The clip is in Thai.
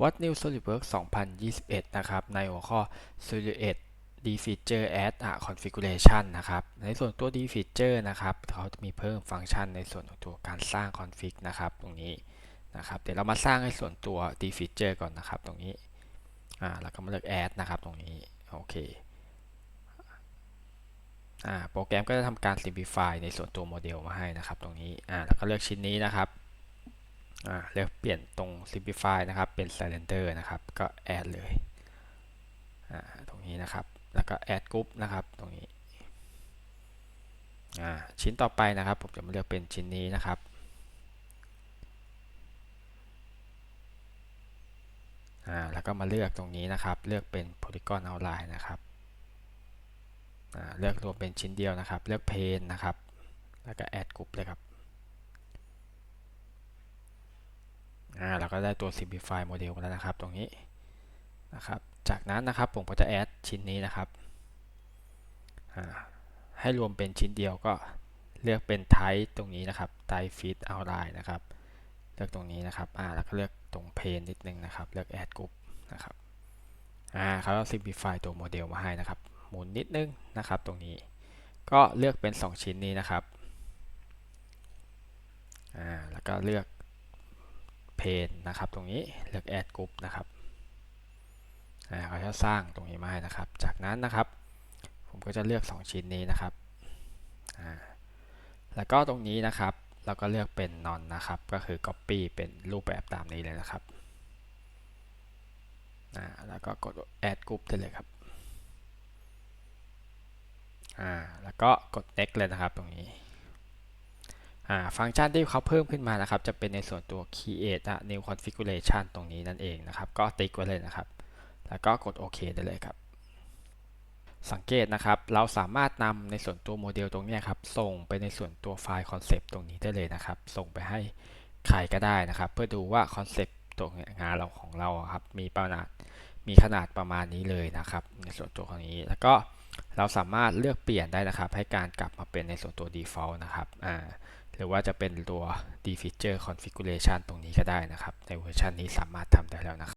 What New SolidWorks 2021 นะครับ ในหัวข้อ Silhouette D Feature Add a Configuration นะครับ ในส่วนตัว D Feature นะครับ เขาจะมีเพิ่มฟังก์ชันในส่วนของตัวการสร้าง config นะครับ ตรงนี้นะครับ เดี๋ยวเรามาสร้างในส่วนตัว D Feature ก่อนนะครับ ตรงนี้ อ่า แล้วก็มาเลือก Add นะครับ ตรงนี้ โอเค อ่า โปรแกรมก็จะทำการ simplify ในส่วนตัวโมเดลมาให้นะครับ ตรงนี้ อ่า แล้วก็เลือกชิ้นนี้นะครับ อ่าเลือกเปลี่ยนตรง simplify นะครับ เป็น cylinder นะครับ ก็ add เลยอ่าตรงนี้นะครับ แล้วก็ add group นะครับ ตรงนี้อ่าชิ้นต่อไปนะครับ ผมจะมาเลือกเป็นชิ้นนี้นะครับอ่าแล้วก็มาเลือกตรงนี้นะครับ เลือกเป็น polygon outline นะครับอ่าเลือกรวมเป็นชิ้นเดียวนะครับ เลือก p a n นะครับ แล้วก็ add group เลยครับ อ่าเราก็ได้ตัว simplify model มาแล้วนะครับตรงนี้นะครับ จากนั้นนะครับผมก็จะ add ชิ้นนี้นะครับอ่าให้รวมเป็นชิ้นเดียวก็เลือกเป็น type ตรงนี้นะครับ type fit outline นะครับ เลือกตรงนี้นะครับอ่าแล้วก็เลือกตรง pane นิดนึงนะครับ เลือก add group นะครับอ่าเขาก็ simplify ตัวโมเดลมาให้นะครับ หมุนนิดนึงนะครับ ตรงนี้ ก็เลือกเป็น 2 ชิ้นนี้นะครับอ่าแล้วก็เลือก เพนนะครับ ตรงนี้เลือก add group นะครับเขาจะสร้างตรงนี้มาให้นะครับ จากนั้นนะครับ ผมก็จะเลือก 2 ชิ้นนี้นะครับ แล้วก็ตรงนี้นะครับเราก็เลือกเป็น non นะครับ ก็คือ copy เป็นรูปแบบตามนี้เลยนะครับ แล้วก็กด add group ได้เลยครับ แล้วก็กด next เลยนะครับตรงนี้ ฟังก์ชันที่เขาเพิ่มขึ้นมานะครับ จะเป็นในส่วนตัว create new configuration ตรงนี้นั่นเองนะครับ ก็ติ๊กไว้เลยนะครับ แล้วก็กดโอเคได้เลยครับ สังเกตนะครับ เราสามารถนำในส่วนตัวโมเดลตรงนี้ครับ ส่งไปในส่วนตัวไฟล์คอนเซปต์ตรงนี้ได้เลยนะครับ ส่งไปให้ใครก็ได้นะครับ เพื่อดูว่าคอนเซปต์ตัวงานเราของเราครับ มีขนาดมีขนาดประมาณนี้เลยนะครับ ในส่วนตัวของนี้ แล้วก็เราสามารถเลือกเปลี่ยนได้นะครับ ให้การกลับมาเป็นในส่วนตัว default นะครับ อ่า หรือว่าจะเป็นตัว d feature configuration ตรงนี้ก็ได้นะครับ ในเวอร์ชันนี้สามารถทำได้แล้วนะครับ